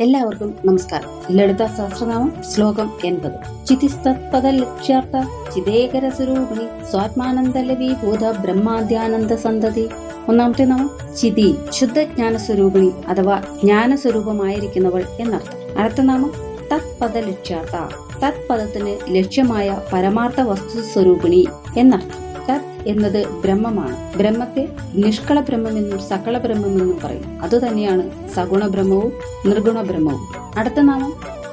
എല്ലാവർക്കും നമസ്കാരം. ലളിത സഹസ്രനാമം ശ്ലോകം എൺപത്. ചിതിസ്തത്പദ ലക്ഷ്യാർത്ഥ ചിതേകര സ്വരൂപിണി സ്വാത്മാനന്ദലവി ഭൂത ബ്രഹ്മാദ്യാനന്ദ സന്തതി. ഒന്നാമത്തെ നാമം ചിതി ശുദ്ധ ജ്ഞാന സ്വരൂപിണി അഥവാ ജ്ഞാന സ്വരൂപമായിരിക്കുന്നവൾ എന്നർത്ഥം. അടുത്ത നാമം തത്പദ ലക്ഷ്യാർത്ഥ തത്പദത്തിന് ലക്ഷ്യമായ പരമാർത്ഥ വസ്തു സ്വരൂപിണി എന്നർത്ഥം. എന്നത് ബ്രഹ്മമാണ്. ബ്രഹ്മത്തെ നിഷ്കള ബ്രഹ്മമെന്നും സകള ബ്രഹ്മമെന്നും പറയും. അതുതന്നെയാണ് സഗുണ ബ്രഹ്മവും നിർഗുണ ബ്രഹ്മവും. അടുത്ത നാമം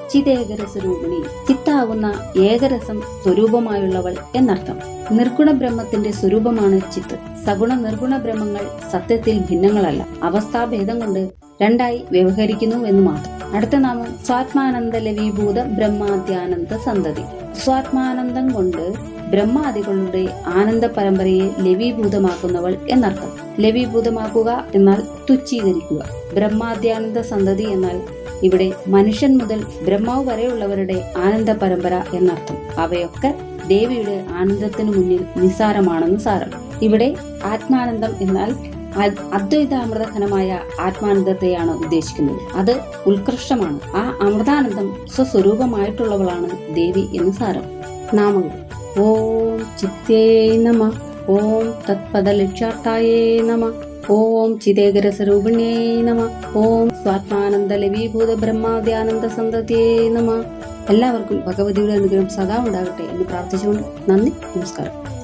ചിതേകര സ്വരൂപിണി ചിത്താവുന്ന ഏകരസം സ്വരൂപമായുള്ളവൾ എന്നർത്ഥം. നിർഗുണ ബ്രഹ്മത്തിന്റെ സ്വരൂപമാണ് ചിത്ത്. സഗുണ നിർഗുണ ബ്രഹ്മങ്ങൾ സത്യത്തിൽ ഭിന്നങ്ങളല്ല. അവസ്ഥാഭേദം കൊണ്ട് രണ്ടായി വ്യവഹരിക്കുന്നു എന്ന് മാത്രം. അടുത്ത നാമം സ്വാത്മാനന്ദ ലവീഭൂത ബ്രഹ്മാദ്യാനന്ദ സന്തതി. സ്വാത്മാനന്ദം കൊണ്ട് ബ്രഹ്മാദികളുടെ ആനന്ദ പരമ്പരയെ ലവീഭൂതമാക്കുന്നവൾ എന്നർത്ഥം. ലവീഭൂതമാക്കുക എന്നാൽ തുച്ഛീകരിക്കുക. ബ്രഹ്മാദ്യാനന്ദ സന്തതി എന്നാൽ ഇവിടെ മനുഷ്യൻ മുതൽ ബ്രഹ്മാവ് വരെയുള്ളവരുടെ ആനന്ദ പരമ്പര എന്നർത്ഥം. അവയൊക്കെ ദേവിയുടെ ആനന്ദത്തിനു മുന്നിൽ നിസ്സാരമാണെന്ന് സാരം. ഇവിടെ ആത്മാനന്ദം എന്നാൽ അ- അദ്വൈതാമൃതഘനമായ ആത്മാനന്ദത്തെയാണ് ഉദ്ദേശിക്കുന്നത്. അത് ഉത്കൃഷ്ടമാണ്. ആ അമൃതാനന്ദം സ്വസ്വരൂപമായിട്ടുള്ളവളാണ് ദേവി എന്ന് സാരം. നാമങ്ങൾ. ഓം ചിത്തേ നമ ഓം തത്പദലക്ഷാർത്ഥായ നമ ഓം ചിതേകര സ്വരൂപിണ്യേ നമ ഓം സ്വാത്മാനന്ദ ലവീഭൂത ബ്രഹ്മാദ്യാനന്ദ സന്തതിയേ നമ എല്ലാവർക്കും ഭഗവതിയുടെ അനുഗ്രഹം സദാ ഉണ്ടാകട്ടെ എന്ന് പ്രാർത്ഥിച്ചുകൊണ്ട് നന്ദി നമസ്കാരം.